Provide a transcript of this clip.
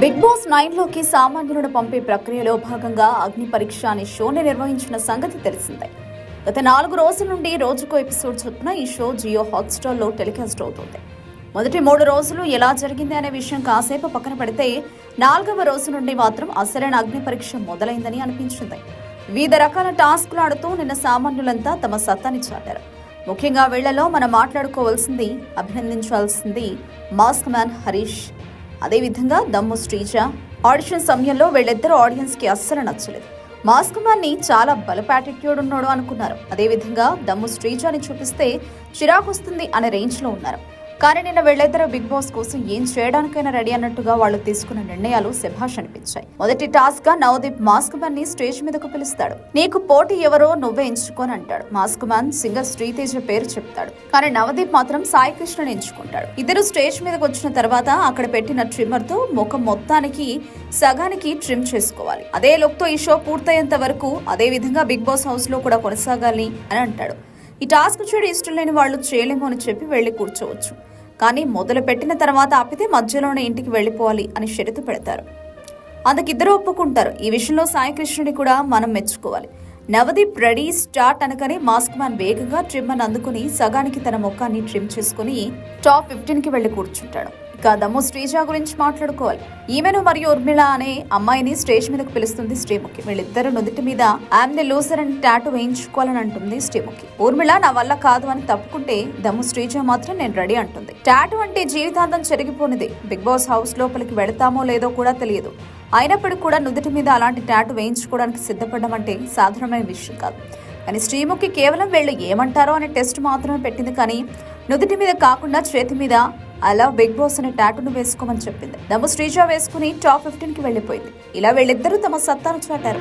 Big boss నైన్లోకి సామాన్యులను పంపే ప్రక్రియలో భాగంగా అగ్ని పరీక్ష అనే షోని నిర్వహించిన సంగతి తెలిసిందే. గత నాలుగు రోజుల నుండి రోజుకో ఎపిసోడ్ చొప్పున ఈ షో జియో హాట్స్టార్లో టెలికాస్ట్ అవుతుంది. మొదటి మూడు రోజులు ఎలా జరిగింది అనే విషయం కాసేపు పక్కన పెడితే నాలుగవ రోజు నుండి మాత్రం అసలైన అగ్ని పరీక్ష మొదలైందని అనిపించింది. వివిధ రకాల టాస్క్లు ఆడుతూ నిన్న సామాన్యులంతా తమ సత్తాని చాటారు. ముఖ్యంగా వీళ్ళలో మనం మాట్లాడుకోవాల్సింది అభినందించాల్సింది మాస్క్ మ్యాన్ హరీష్ అదేవిధంగా దమ్ము శ్రీజ ఆడిషన్ సమయంలో వీళ్ళిద్దరు ఆడియన్స్కి అస్సలు నచ్చలేదు. మాస్క్ మ్యాన్ చాలా బలపు యాటిట్యూడ్ ఉన్నాడు అనుకున్నారు. అదేవిధంగా దమ్ము శ్రీజాని చూపిస్తే చిరాకు వస్తుంది అనే రేంజ్లో ఉన్నారు. కానీ నిన్న వీళ్ళిద్దరూ బిగ్ బాస్ కోసం ఏం చేయడానికైనా రెడీ అన్నట్టుగా వాళ్ళు తీసుకున్న నిర్ణయాలు శభాష్ అనిపించాయి. మొదటి టాస్క్గా నవదీప్ మాస్క్ మ్యాన్ని స్టేజ్ మీదకు పిలుస్తాడు. నీకు పోటీ ఎవరో నువ్వే ఎంచుకొని అంటాడు. మాస్క్ మ్యాన్ సింగర్ శ్రీతేజ పేరు చెప్తాడు. కానీ నవదీప్ మాత్రం సాయి కృష్ణని ఎంచుకుంటాడు. ఇద్దరు స్టేజ్ మీదకి వచ్చిన తర్వాత అక్కడ పెట్టిన ట్రిమ్మర్తో ముఖం మొత్తానికి సగానికి ట్రిమ్ చేసుకోవాలి. అదే లుక్తో ఈ షో పూర్తయ్యేంత వరకు అదే విధంగా బిగ్ బాస్ హౌస్లో కూడా కొనసాగాలి అని అంటాడు. ఈ టాస్క్ చేయడం ఇష్టం లేని వాళ్ళు చేయలేము అని చెప్పి వెళ్ళి కూర్చోవచ్చు. కానీ మొదలు పెట్టిన తర్వాత ఆపితే మధ్యలోనే ఇంటికి వెళ్ళిపోవాలి అని షరతు పెడతారు. అందుకిద్దరు ఒప్పుకుంటారు. ఈ విషయంలో సాయికృష్ణుడి కూడా మనం మెచ్చుకోవాలి. నవదీప్ రెడీ స్టార్ట్ అనగానే మాస్క్ మ్యాన్ వేగంగా ట్రిమ్ అని అందుకుని సగానికి తన ముఖాన్ని ట్రిమ్ చేసుకుని టాప్ ఫిఫ్టీన్కి కూర్చుంటాడు. ఇక దమ్ము శ్రీజ గురించి మాట్లాడుకోవాలి. ఈమెను మరియు ఉర్మిళ అనే అమ్మాయిని స్టేజ్ మీదకు పిలుస్తుంది శ్రీముఖి. వీళ్ళిద్దరు నుదుటి మీద ఆమ్ ది లూసర్ అని టాటూ వేయించుకోవాలని అంటుంది శ్రీముఖి. ఊర్మిళ నా వల్ల కాదు అని తప్పుకుంటే దమ్ము శ్రీజ మాత్రం నేను రెడీ అంటుంది. టాటూ అంటే జీవితాంతం చెరిగిపోనిది. బిగ్ బాస్ హౌస్ లోపలికి వెళతామో లేదో కూడా తెలియదు. అయినప్పటికీ కూడా నుదుటి మీద అలాంటి టాటూ వేయించుకోవడానికి సిద్ధపడడం అంటే సాధారణమైన విషయం కాదు. కానీ శ్రీముఖి కేవలం వీళ్ళు ఏమంటారో అనే టెస్ట్ మాత్రమే పెట్టింది కానీ నుదుటి మీద కాకుండా చేతి మీద అలా బిగ్ బాస్ అనే టాటూను వేసుకోమని చెప్పింది. దమ్ము శ్రీజ వేసుకుని టాప్ ఫిఫ్టీన్కి వెళ్ళిపోయింది. ఇలా వీళ్ళిద్దరూ తమ సత్తాను చాటారు.